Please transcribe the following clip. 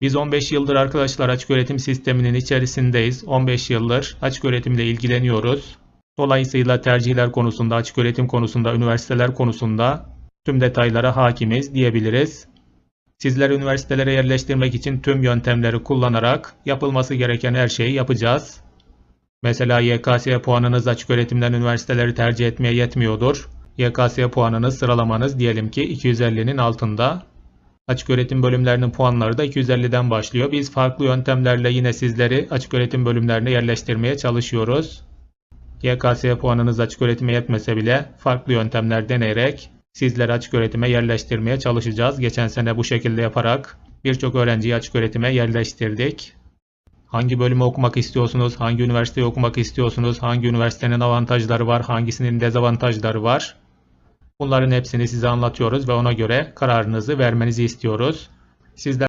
Biz 15 yıldır arkadaşlar açık öğretim sisteminin içerisindeyiz. 15 yıldır açık öğretimle ilgileniyoruz. Dolayısıyla tercihler konusunda, açık öğretim konusunda, üniversiteler konusunda tüm detaylara hakimiz diyebiliriz. Sizleri üniversitelere yerleştirmek için tüm yöntemleri kullanarak yapılması gereken her şeyi yapacağız. Mesela YKS puanınız açık öğretimden üniversiteleri tercih etmeye yetmiyordur. YKS puanınız sıralamanız diyelim ki 250'nin altında. Açık öğretim bölümlerinin puanları da 250'den başlıyor. Biz farklı yöntemlerle yine sizleri açık öğretim bölümlerine yerleştirmeye çalışıyoruz. YKS puanınız açık öğretime yetmese bile farklı yöntemler deneyerek sizleri açık öğretime yerleştirmeye çalışacağız. Geçen sene bu şekilde yaparak birçok öğrenciyi açık öğretime yerleştirdik. Hangi bölümü okumak istiyorsunuz? Hangi üniversiteyi okumak istiyorsunuz? Hangi üniversitenin avantajları var? Hangisinin dezavantajları var? Bunların hepsini size anlatıyoruz ve ona göre kararınızı vermenizi istiyoruz. Sizler